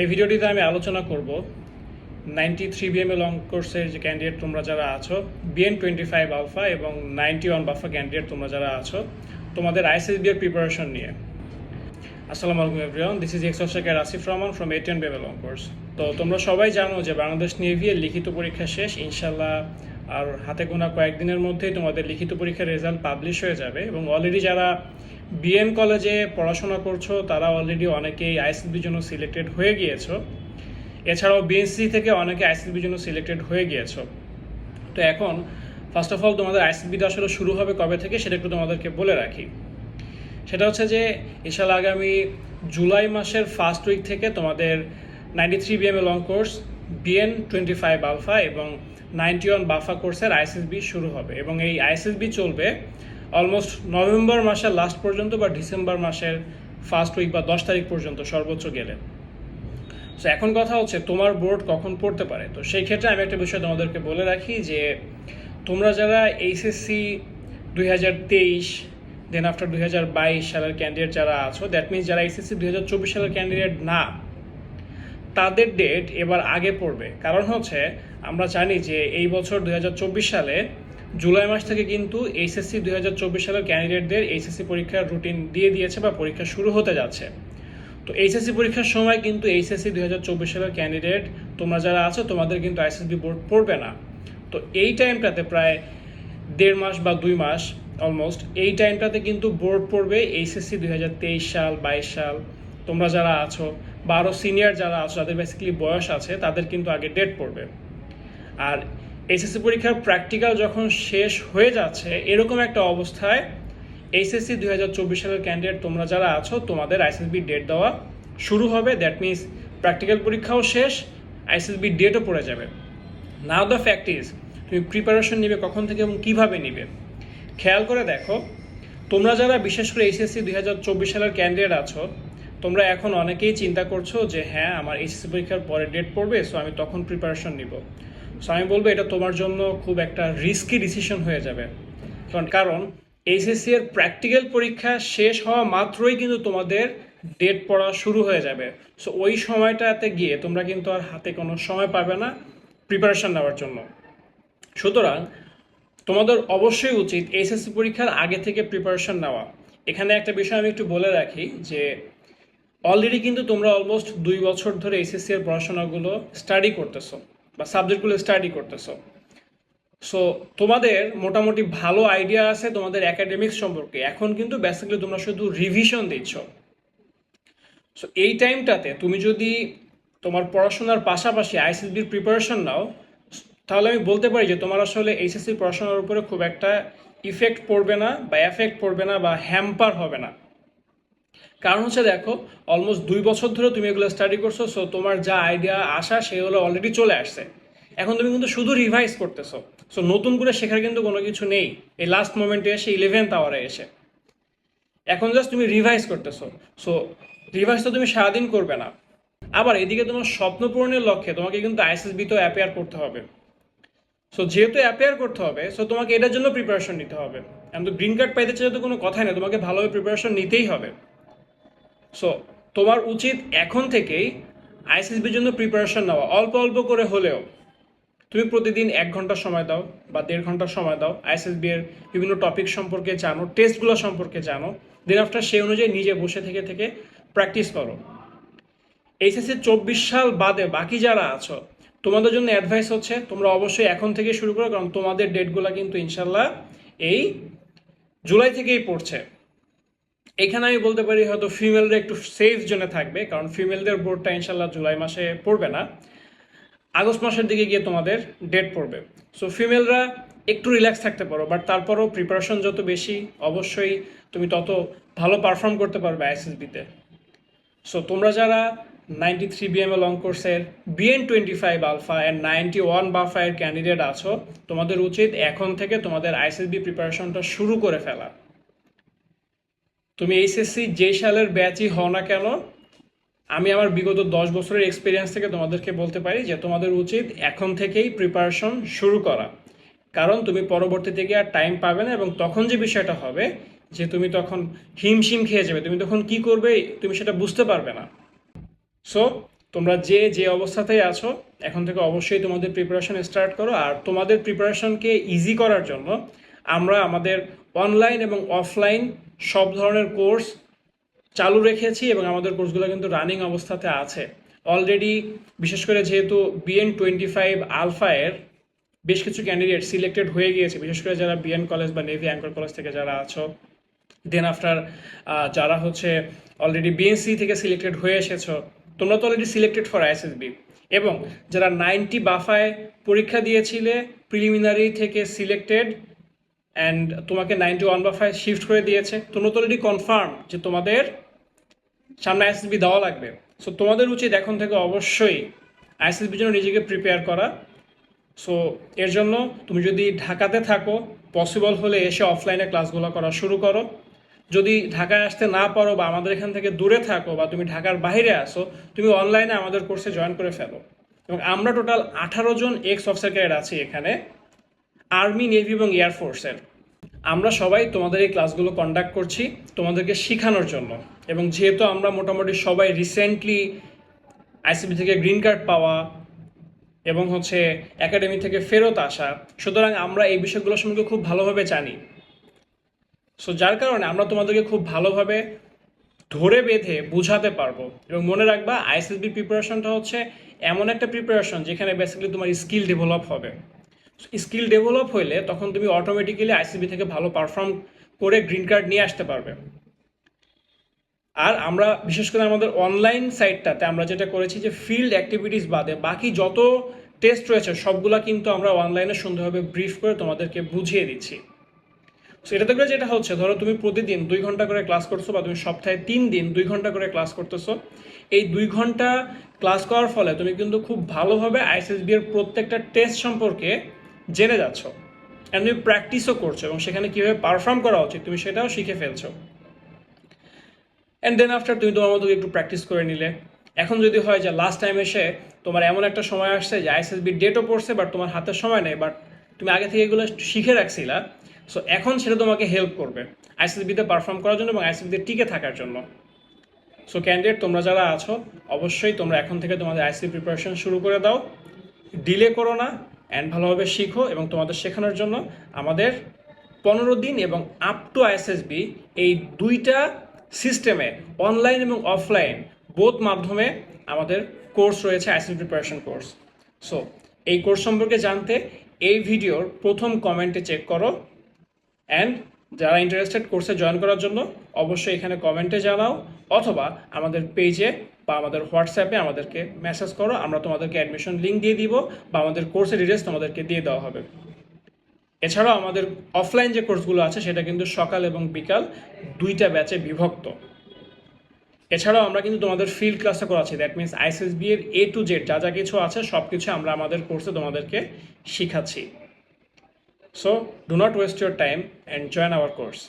এই ভিডিওটিতে আমি আলোচনা করব নাইনটি থ্রি বিএমএ লং কোর্সের যে ক্যান্ডিডেট তোমরা যারা আছো বিএন টোয়েন্টি ফাইভ আলফা এবং নাইনটি ওয়ান বাফা ক্যান্ডিডেট তোমরা যারা আছো, তোমাদের আইসিএসবি এর প্রিপারেশন নিয়ে। আসসালামু আলাইকুম এভরিওয়ান দিস ইজ এক্সর শেখার Asif Rahman from ATN BMA long course তো তোমরা সবাই জানো যে বাংলাদেশ নেভি এর লিখিত পরীক্ষা শেষ। ইনশাল্লাহ আর হাতে গোনা কয়েকদিনের মধ্যেই তোমাদের লিখিত পরীক্ষার রেজাল্ট পাবলিশ হয়ে যাবে এবং অলরেডি যারা বিএম কলেজে পড়াশোনা করছ, তারা অলরেডি অনেকেই আইসিবির জন্য সিলেক্টেড হয়ে গিয়েছো। এছাড়াও বিএসসি থেকে অনেকে আইসিবির জন্য সিলেক্টেড হয়ে গিয়েছো। তো এখন ফার্স্ট অফ অল তোমাদের আইসিবিটা আসলে শুরু হবে কবে থেকে, সেটা একটু তোমাদেরকে বলে রাখি। সেটা হচ্ছে যে ইনশাল্লাহ আগামী জুলাই মাসের ফার্স্ট উইক থেকে তোমাদের ninety three BMA long course BN twenty five alpha এবং নাইনটি ওয়ান বাফা কোর্সের আইএসএসবি শুরু হবে। এবং এই আইএসএসবি চলবে অলমোস্ট নভেম্বর মাসের লাস্ট পর্যন্ত বা ডিসেম্বর মাসের ফার্স্ট উইক বা দশ তারিখ পর্যন্ত সর্বোচ্চ গেলে। তো এখন কথা হচ্ছে তোমার বোর্ড কখন পড়তে পারে? তো সেই ক্ষেত্রে আমি একটা বিষয় তোমাদেরকে বলে রাখি যে, তোমরা যারা এইচএসসি দুই হাজার তেইশ দেন আফটার দুই হাজার বাইশ সালের ক্যান্ডিডেট যারা আছো দ্যাট মিনস যারা এইচএসসি দুই হাজার চব্বিশ সালের ক্যান্ডিডেট না, তাদের ডেট এবার আগে পড়বে। কারণ হচ্ছে, আমরা জানি যে এই বছর দুই হাজার চব্বিশ সালে জুলাই মাস থেকে কিন্তু এইচএসসি দুই হাজার চব্বিশ সালের ক্যান্ডিডেটদের এইচএসসি পরীক্ষার রুটিন দিয়ে দিয়েছে বা পরীক্ষা শুরু হতে যাচ্ছে। তো এইচএসসি পরীক্ষার সময় কিন্তু এইচএসসি দুই হাজার চব্বিশ সালের ক্যান্ডিডেট তোমরা যারা আছো, তোমাদের কিন্তু আইসিএসবি বোর্ড পড়বে না। তো এই টাইমটাতে প্রায় দেড় মাস বা দুই মাস অলমোস্ট এই টাইমটাতে কিন্তু বোর্ড পড়বে এইচএসসি দুই হাজার তেইশ সাল, বাইশ সাল। তোমরা যারা আছো বা আরও সিনিয়র যারা আছো, যাদের বেসিক্যালি বয়স আছে, তাদের কিন্তু আগে ডেট পড়বে। আর এইচএসসি পরীক্ষার প্র্যাকটিক্যাল যখন শেষ হয়ে যাচ্ছে, এরকম একটা অবস্থায় এইচএসসি দুই হাজার চব্বিশ সালের ক্যান্ডিডেট তোমরা যারা আছো, তোমাদের আইসিএসবি ডেট দেওয়া শুরু হবে। দ্যাট মিনস প্র্যাকটিক্যাল পরীক্ষাও শেষ আইসিএসবি ডেটও পড়ে যাবে। নাও দ্য ফ্যাক্ট ইজ তুমি প্রিপারেশন নিবে কখন থেকে এবং কীভাবে নিবে? খেয়াল করে দেখো, তোমরা যারা বিশেষ করে এইচএসসি দুই হাজার চব্বিশ সালের ক্যান্ডিডেট আছো, তোমরা এখন অনেকেই চিন্তা করছ যে হ্যাঁ আমার এইচএসসি পরীক্ষার পরে ডেট পড়বে সো আমি তখন প্রিপারেশন নিব। সো আমি বলব এটা তোমার জন্য খুব একটা রিস্কি ডিসিশন হয়ে যাবে। কারণ এইচএসসি এর প্র্যাকটিক্যাল পরীক্ষা শেষ হওয়া মাত্রই কিন্তু তোমাদের ডেট পড়া শুরু হয়ে যাবে। সো ওই সময়টাতে গিয়ে তোমরা কিন্তু আর হাতে কোনো সময় পাবে না প্রিপারেশন নেওয়ার জন্য। সুতরাং, তোমাদের অবশ্যই উচিত এইচএসসি পরীক্ষার আগে থেকে প্রিপারেশন নেওয়া। এখানে একটা বিষয় আমি একটু বলে রাখি যে অলরেডি কিন্তু তোমরা অলমোস্ট দুই বছর ধরে এইচএসসি এর পড়াশোনাগুলো স্টাডি করতেছো। বা সাবজেক্টগুলো স্টাডি করতেছো। সো তোমাদের মোটামুটি ভালো আইডিয়া আছে তোমাদের একাডেমিক্স সম্পর্কে। এখন কিন্তু বেসিক্যালি তোমরা শুধু রিভিশন দিচ্ছ। সো এই টাইমটাতে তুমি যদি তোমার পড়াশোনার পাশাপাশি আইসিসবির প্রিপারেশন নাও, তাহলে আমি বলতে পারি যে তোমার আসলে এইচএসসি পড়াশোনার উপরে খুব একটা ইফেক্ট পড়বে না বা এফেক্ট পড়বে না বা হ্যাম্পার হবে না। কারণ হচ্ছে দেখো অলমোস্ট দুই বছর ধরে তুমি এগুলো স্টাডি করছ সো তোমার যা আইডিয়া আসা সেগুলো অলরেডি চলে আসছে। এখন তুমি কিন্তু শুধু রিভাইজ করতেছো। সো নতুন করে শেখার কিন্তু কোনো কিছু নেই। এই লাস্ট মোমেন্টে এসে ইলেভেন্থ আওয়ারে এসে। এখন জাস্ট তুমি রিভাইজ করতেছো। সো রিভাইজ তো তুমি সারাদিন করবে না। আবার এদিকে তোমার স্বপ্ন পূরণের লক্ষ্যে তোমাকে কিন্তু আইএসএসবি তো অ্যাপেয়ার করতে হবে। সো যেহেতু অ্যাপেয়ার করতে হবে সো তোমাকে এটার জন্য প্রিপারেশন নিতে হবে। এখন তো গ্রিন কার্ড পাইতে চাই তো কোনো কথাই না তোমাকে ভালোভাবে প্রিপারেশন নিতেই হবে। সো তোমার উচিত এখন থেকেই আইসিএসবির জন্য প্রিপারেশন নেওয়া। অল্প অল্প করে হলেও। তুমি প্রতিদিন এক ঘণ্টা সময় দাও বা দেড় ঘণ্টা সময় দাও আইএসএসবি এর বিভিন্ন টপিক সম্পর্কে জানো টেস্টগুলো সম্পর্কে জানো। দেন আফটার সেই অনুযায়ী নিজে বসে থেকে থেকে প্র্যাকটিস করো। এইচএসসি চব্বিশ সাল বাদে বাকি যারা আছো, তোমাদের জন্য অ্যাডভাইস হচ্ছে তোমরা অবশ্যই এখন থেকে শুরু করো, কারণ তোমাদের ডেটগুলো কিন্তু ইনশাল্লাহ এই জুলাই থেকেই পড়ছে। এখানে আমি বলতে পারি হয়তো ফিমেলরা একটু সেফ জোনে থাকবে, কারণ ফিমেলদের বোর্ডটা ইনশাল্লাহ জুলাই মাসে পড়বে না। আগস্ট মাসের দিকে গিয়ে তোমাদের ডেট পড়বে। সো ফিমেলরা একটু রিল্যাক্স থাকতে পারো বাট তারপরও প্রিপারেশন যত বেশি, অবশ্যই তুমি তত ভালো পারফর্ম করতে পারবে আইএসএসবিতে সো তোমরা যারা নাইনটি থ্রি বিএমএ লং কোর্সের BN twenty five alpha and ninety one BAFA এর ক্যান্ডিডেট আছো, তোমাদের উচিত এখন থেকে তোমাদের আইএসএসবি প্রিপারেশনটা শুরু করে ফেলা। তুমি এইচএসসি যেই সালের ব্যাচই হও না কেন, আমি আমার বিগত দশ বছরের এক্সপিরিয়েন্স থেকে তোমাদেরকে বলতে পারি যে তোমাদের উচিত এখন থেকেই প্রিপারেশন শুরু করা। কারণ তুমি পরবর্তীতে গিয়ে আর টাইম পাবে না এবং তখন যে বিষয়টা হবে যে তুমি তখন হিমশিম খেয়ে যাবে, তুমি তখন কি করবে তুমি সেটা বুঝতে পারবে না। সো তোমরা যে যে অবস্থাতেই আছো, এখন থেকে অবশ্যই তোমাদের প্রিপারেশন স্টার্ট করো। আর তোমাদের প্রিপারেশনকে ইজি করার জন্য আমরা আমাদের অনলাইন এবং অফলাইন সব ধরনের কোর্স চালু রেখেছি এবং আমাদের কোর্সগুলো কিন্তু রানিং অবস্থাতে আছে। অলরেডি বিশেষ করে যেহেতু বিএন টোয়েন্টি ফাইভ আলফায়ের বেশ কিছু ক্যান্ডিডেট সিলেক্টেড হয়ে গিয়েছে। বিশেষ করে যারা বিএন কলেজ বা নেভি অ্যাঙ্কর কলেজ থেকে যারা আছো দেন আফটার যারা হচ্ছে অলরেডি বিএনসি থেকে সিলেক্টেড হয়ে এসেছ, তোমরা তো অলরেডি সিলেক্টেড ফর আইএসএসবি এবং যারা নাইনটি বাফায় পরীক্ষা দিয়েছিলে প্রিলিমিনারি থেকে সিলেক্টেড অ্যান্ড তোমাকে নাইনটি ওয়ান বা ফাইভ শিফট করে দিয়েছে। তোমরা তো অলরেডি কনফার্ম যে তোমাদের সামনে আইএসএসবি দেওয়া লাগবে। সো তোমাদের উচিত এখন থেকে অবশ্যই আইএসএসবির জন্য নিজেকে প্রিপেয়ার করা। সো এর জন্য তুমি যদি ঢাকাতে থাকো পসিবল হলে এসে অফলাইনে ক্লাসগুলো করা শুরু করো। যদি ঢাকায় আসতে না পারো বা আমাদের এখান থেকে দূরে থাকো বা তুমি ঢাকার বাইরে আসো, তুমি অনলাইনে আমাদের কোর্সে জয়েন করে ফেলো। এবং আমরা টোটাল আঠারো জন এক্স অফিসার ক্যাডার আছি এখানে। আর্মি, নেভি এবং এয়ারফোর্সের আমরা সবাই তোমাদের এই ক্লাসগুলো কন্ডাক্ট করছি তোমাদেরকে শেখানোর জন্য। এবং যেহেতু আমরা মোটামুটি সবাই রিসেন্টলি আইসিবি থেকে গ্রিন কার্ড পাওয়া এবং হচ্ছে একাডেমি থেকে ফেরত আসা, সুতরাং আমরা এই বিষয়গুলো সম্পর্কে খুব ভালোভাবে জানি। সো যার কারণে আমরা তোমাদেরকে খুব ভালোভাবে ধরে বেঁধে বুঝাতে পারব। এবং মনে রাখবা আইএসএসবি প্রিপারেশনটা হচ্ছে এমন একটা প্রিপারেশন যেখানে বেসিক্যালি তোমার স্কিল ডেভেলপ হবে। স্কিল ডেভেলপ হইলে তখন তুমি অটোমেটিক্যালি আইসিবি থেকে ভালো পারফর্ম করে গ্রিন কার্ড নিয়ে আসতে পারবে। আর আমরা, বিশেষ করে আমাদের অনলাইন সাইটটাতে আমরা যেটা করেছি যে ফিল্ড অ্যাক্টিভিটিস বাদে বাকি যত টেস্ট রয়েছে, সবগুলা কিন্তু আমরা অনলাইনে সুন্দরভাবে ব্রিফ করে তোমাদেরকে বুঝিয়ে দিচ্ছি। সো এটাতে করে যেটা হচ্ছে, ধরো তুমি প্রতিদিন দুই ঘণ্টা করে ক্লাস করছ বা তুমি সপ্তাহে তিন দিন দুই ঘণ্টা করে ক্লাস করতেছো। এই দুই ঘণ্টা ক্লাস করার ফলে তুমি কিন্তু খুব ভালোভাবে আইসিএসবি এর প্রত্যেকটা টেস্ট সম্পর্কে জেনে যাচ্ছ। অ্যান্ড তুমি প্র্যাকটিসও করছ এবং সেখানে কীভাবে পারফর্ম করা উচিত তুমি সেটাও শিখে ফেলছো। অ্যান্ড দেন আফটার তুমি তোমার মতো একটু প্র্যাকটিস করে নিলে। এখন যদি হয় যে লাস্ট টাইম এসে তোমার এমন একটা সময় আসছে যে আইএসএসবি ডেটও পড়ছে বাট তোমার হাতে সময় নেই বাট তুমি আগে থেকে এগুলো শিখে রাখছিলা সো এখন সেটা তোমাকে হেল্প করবে আইসিএসবিতে পারফর্ম করার জন্য এবং আইসিএসবিতে টিকে থাকার জন্য। সো ক্যান্ডিডেট তোমরা যারা আছো, অবশ্যই তোমরা এখন থেকে তোমাদের আইসি প্রিপারেশন শুরু করে দাও। ডিলে করো না। অ্যান্ড ভালোভাবে শিখো এবং তোমাদের শেখানোর জন্য আমাদের পনেরো দিন এবং আপ টু আইএসএসবি এই দুইটা সিস্টেমে অনলাইন এবং অফলাইন বোধ মাধ্যমে আমাদের কোর্স রয়েছে আইসি প্রিপারেশন কোর্স সো এই কোর্স সম্পর্কে জানতে এই ভিডিওর প্রথম কমেন্টে চেক করো অ্যান্ড যারা ইন্টারেস্টেড কোর্সে জয়েন করার জন্য অবশ্যই এখানে কমেন্টে জানাও অথবা আমাদের পেজে বা আমাদের হোয়াটসঅ্যাপে আমাদেরকে মেসেজ করো, আমরা তোমাদেরকে অ্যাডমিশন লিঙ্ক দিয়ে দিব বা আমাদের কোর্সের ডিটেলস তোমাদেরকে দিয়ে দেওয়া হবে। এছাড়াও আমাদের অফলাইন যে কোর্সগুলো আছে, সেটা কিন্তু সকাল এবং বিকাল দুইটা ব্যাচে বিভক্ত। এছাড়াও আমরা কিন্তু তোমাদের ফিল্ড ক্লাসে করাচ্ছি দ্যাট মিনস আইসিএসবি এর এ টু জেড যা যা কিছু আছে সব কিছু আমরা আমাদের কোর্সে তোমাদেরকে শিখাচ্ছি। So do not waste your time and join our course